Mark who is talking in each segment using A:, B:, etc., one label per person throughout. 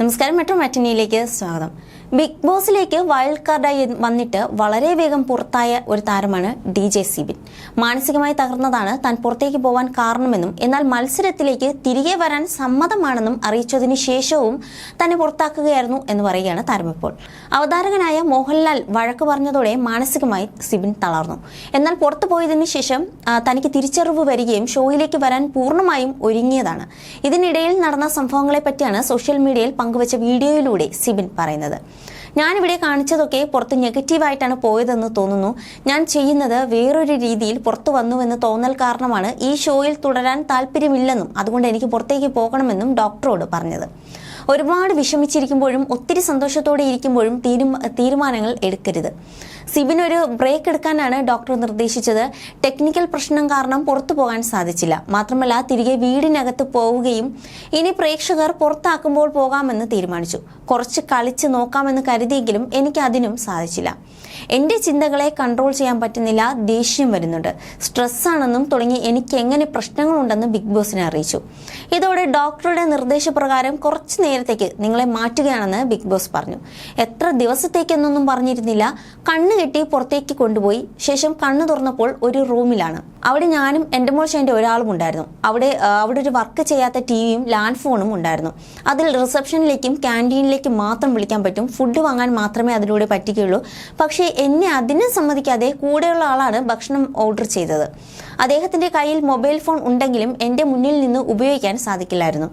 A: നമസ്കാരം മെട്രോ മാറ്റിനിയിലേക്ക് സ്വാഗതം. Big ബോസിലേക്ക് wild കാർഡായി വന്നിട്ട് വളരെ വേഗം പുറത്തായ ഒരു താരമാണ് ഡി ജെ സിബിൻ. മാനസികമായി തകർന്നതാണ് താൻ പുറത്തേക്ക് പോകാൻ കാരണമെന്നും എന്നാൽ മത്സരത്തിലേക്ക് തിരികെ വരാൻ സമ്മതമാണെന്നും അറിയിച്ചതിന് ശേഷവും തന്നെ പുറത്താക്കുകയായിരുന്നു എന്ന് പറയുകയാണ് താരം ഇപ്പോൾ അവതാരകനായ മോഹൻലാൽ വഴക്ക് പറഞ്ഞതോടെ മാനസികമായി സിബിൻ തളർന്നു. എന്നാൽ പുറത്തു പോയതിന് ശേഷം തനിക്ക് തിരിച്ചറിവ് വരികയും ഷോയിലേക്ക് വരാൻ പൂർണമായും ഒരുങ്ങിയതാണ്. ഇതിനിടയിൽ നടന്ന സംഭവങ്ങളെ പറ്റിയാണ് സോഷ്യൽ മീഡിയയിൽ പങ്കുവച്ച വീഡിയോയിലൂടെ സിബിൻ പറയുന്നത്. ഞാനിവിടെ കാണിച്ചതൊക്കെ പുറത്ത് നെഗറ്റീവായിട്ടാണ് പോയതെന്ന് തോന്നുന്നു. ഞാൻ ചെയ്യുന്നത് വേറൊരു രീതിയിൽ പുറത്തു വന്നുവെന്ന് തോന്നൽ കാരണമാണ് ഈ ഷോയിൽ തുടരാൻ താല്പര്യമില്ലെന്നും അതുകൊണ്ട് എനിക്ക് പുറത്തേക്ക് പോകണമെന്നും ഡോക്ടറോട് പറഞ്ഞത്. ഒരുപാട് വിഷമിച്ചിരിക്കുമ്പോഴും ഒത്തിരി സന്തോഷത്തോടെ ഇരിക്കുമ്പോഴും തീരുമ തീരുമാനങ്ങൾ എടുക്കരുത്. സിബിൻ ഒരു ബ്രേക്ക് എടുക്കാനാണ് ഡോക്ടർ നിർദ്ദേശിച്ചത്. ടെക്നിക്കൽ പ്രശ്നം കാരണം പുറത്തു പോകാൻ സാധിച്ചില്ല. മാത്രമല്ല തിരികെ വീടിനകത്ത് പോവുകയും ഇനി പ്രേക്ഷകർ പുറത്താക്കുമ്പോൾ പോകാമെന്ന് തീരുമാനിച്ചു. കുറച്ച് കളിച്ച് നോക്കാമെന്ന് കരുതിയെങ്കിലും എനിക്ക് അതിനും സാധിച്ചില്ല. എന്റെ ചിന്തകളെ കൺട്രോൾ ചെയ്യാൻ പറ്റുന്നില്ല ദേഷ്യം വരുന്നുണ്ട്. സ്ട്രെസ്സാണെന്നും തുടങ്ങി എനിക്ക് എങ്ങനെ പ്രശ്നങ്ങളുണ്ടെന്ന് ബിഗ് ബോസിനെ അറിയിച്ചു. ഇതോടെ ഡോക്ടറുടെ നിർദ്ദേശപ്രകാരം കുറച്ച് നേരത്തേക്ക് നിങ്ങളെ മാറ്റുകയാണെന്ന് ബിഗ് ബോസ് പറഞ്ഞു. എത്ര ദിവസത്തേക്കെന്നൊന്നും പറഞ്ഞിരുന്നില്ല. കണ്ണ് കെട്ടി പുറത്തേക്ക് കൊണ്ടുപോയി. ശേഷം കണ്ണു തുറന്നപ്പോൾ ഒരു റൂമിലാണ്. അവിടെ ഞാനും എന്റെ മോൾ ഷൈന്റെ ഒരാളും ഉണ്ടായിരുന്നു. അവിടെ അവിടെ ഒരു വർക്ക് ചെയ്യാത്ത ടി വിയും ലാൻഡ് ഫോണും ഉണ്ടായിരുന്നു. അതിൽ റിസപ്ഷനിലേക്കും ക്യാന്റീനിലേക്കും മാത്രം വിളിക്കാൻ പറ്റും. ഫുഡ് വാങ്ങാൻ മാത്രമേ അതിലൂടെ പറ്റുകയുള്ളൂ. പക്ഷേ എന്നെ അതിനെ സമ്മതിക്കാതെ കൂടെയുള്ള ആളാണ് ഭക്ഷണം ഓർഡർ ചെയ്തത്. അദ്ദേഹത്തിന്റെ കയ്യിൽ മൊബൈൽ ഫോൺ ഉണ്ടെങ്കിലും എന്റെ മുന്നിൽ നിന്ന് ഉപയോഗിക്കാൻ സാധിക്കില്ലായിരുന്നു.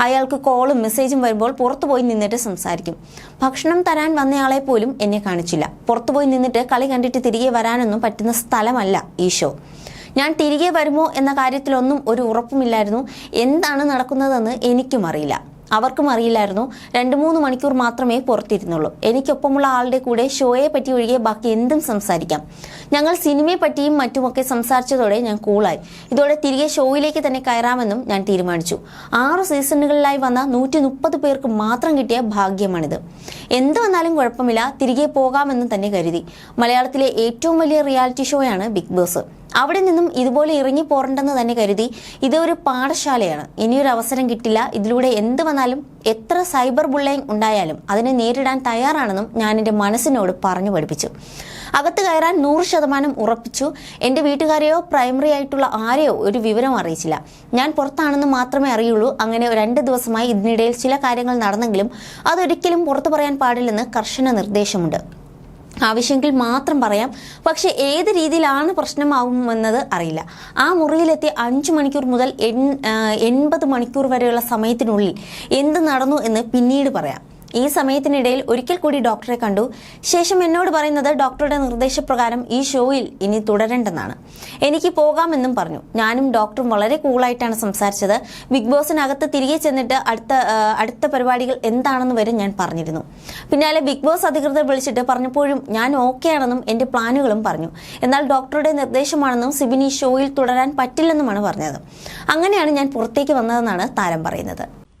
A: അയാൾക്ക് കോളും മെസ്സേജും വരുമ്പോൾ പുറത്തുപോയി നിന്നിട്ട് സംസാരിക്കും. ഭക്ഷണം തരാൻ വന്നയാളെ പോലും എന്നെ കാണിച്ചില്ല. പുറത്തുപോയി നിന്നിട്ട് കളി കണ്ടിട്ട് തിരികെ വരാനൊന്നും പറ്റുന്ന സ്ഥലമല്ല ഈ ഷോ ഞാൻ തിരികെ വരുമോ എന്ന കാര്യത്തിലൊന്നും ഒരു ഉറപ്പുമില്ലായിരുന്നു. എന്താണ് നടക്കുന്നതെന്ന് എനിക്കും അറിയില്ല. അവർക്കും അറിയില്ലായിരുന്നു. രണ്ട് മൂന്ന് മണിക്കൂർ മാത്രമേ പുറത്തിരുന്നുള്ളൂ. എനിക്കൊപ്പമുള്ള ആളുടെ കൂടെ ഷോയെ പറ്റി ഒഴികെ ബാക്കി എന്തും സംസാരിക്കാം. ഞങ്ങൾ സിനിമയെ പറ്റിയും മറ്റുമൊക്കെ സംസാരിച്ചതോടെ ഞാൻ കൂളായി. ഇതോടെ തിരികെ ഷോയിലേക്ക് തന്നെ കയറാമെന്നും ഞാൻ തീരുമാനിച്ചു. ആറ് സീസണുകളിലായി വന്ന നൂറ്റി മുപ്പത് പേർക്ക് മാത്രം കിട്ടിയ ഭാഗ്യമാണിത്. എന്ത് വന്നാലും കുഴപ്പമില്ല. തിരികെ പോകാമെന്ന് തന്നെ കരുതി. മലയാളത്തിലെ ഏറ്റവും വലിയ റിയാലിറ്റി ഷോയാണ് ബിഗ് ബോസ്. അവിടെ നിന്നും ഇതുപോലെ ഇറങ്ങി പോരണ്ടെന്ന് തന്നെ കരുതി. ഇതൊരു പാഠശാലയാണ്. ഇനിയൊരു അവസരം കിട്ടില്ല. ഇതിലൂടെ എന്ത് വന്നാലും എത്ര സൈബർ ബുള്ളയിങ് ഉണ്ടായാലും അതിനെ നേരിടാൻ തയ്യാറാണെന്നും ഞാൻ എന്റെ മനസ്സിനോട് പറഞ്ഞു പഠിപ്പിച്ചു. അകത്ത് കയറാൻ നൂറ് ശതമാനം ഉറപ്പിച്ചു. എന്റെ വീട്ടുകാരെയോ പ്രൈമറി ആയിട്ടുള്ള ആരെയോ ഒരു വിവരം അറിയിച്ചില്ല. ഞാൻ പുറത്താണെന്ന് മാത്രമേ അറിയുള്ളൂ. അങ്ങനെ രണ്ട് ദിവസമായി ഇതിനിടയിൽ ചില കാര്യങ്ങൾ നടന്നെങ്കിലും അതൊരിക്കലും പുറത്തു പറയാൻ പാടില്ലെന്ന് കർശന നിർദ്ദേശമുണ്ട്. ആവശ്യമെങ്കിൽ മാത്രം പറയാം. പക്ഷെ ഏത് രീതിയിലാണ് പ്രശ്നമാകുമെന്നത് അറിയില്ല. ആ മുറിയിലെത്തി അഞ്ചു മണിക്കൂർ മുതൽ എൺ എൺപത് മണിക്കൂർ വരെയുള്ള സമയത്തിനുള്ളിൽ എന്ത് നടന്നു എന്ന് പിന്നീട് പറയാം. ഈ സമയത്തിനിടയിൽ ഒരിക്കൽ കൂടി ഡോക്ടറെ കണ്ടു. ശേഷം എന്നോട് പറയുന്നത് ഡോക്ടറുടെ നിർദ്ദേശപ്രകാരം ഈ ഷോയിൽ ഇനി തുടരണ്ടെന്നാണ്. എനിക്ക് പോകാമെന്നും പറഞ്ഞു. ഞാനും ഡോക്ടറും വളരെ കൂളായിട്ടാണ് സംസാരിച്ചത്. ബിഗ് ബോസിനകത്ത് തിരികെ ചെന്നിട്ട് അടുത്ത അടുത്ത പരിപാടികൾ എന്താണെന്ന് വരെ ഞാൻ പറഞ്ഞിരുന്നു. പിന്നാലെ ബിഗ് ബോസ് അധികൃതർ വിളിച്ചിട്ട് പറഞ്ഞപ്പോഴും ഞാൻ ഓക്കെ ആണെന്നും എന്റെ പ്ലാനുകളും പറഞ്ഞു. എന്നാൽ ഡോക്ടറുടെ നിർദ്ദേശമാണെന്നും സിബിൻ ഈ ഷോയിൽ തുടരാൻ പറ്റില്ലെന്നുമാണ് പറഞ്ഞത്. അങ്ങനെയാണ് ഞാൻ പുറത്തേക്ക് വന്നതെന്നാണ് താരം പറയുന്നത്.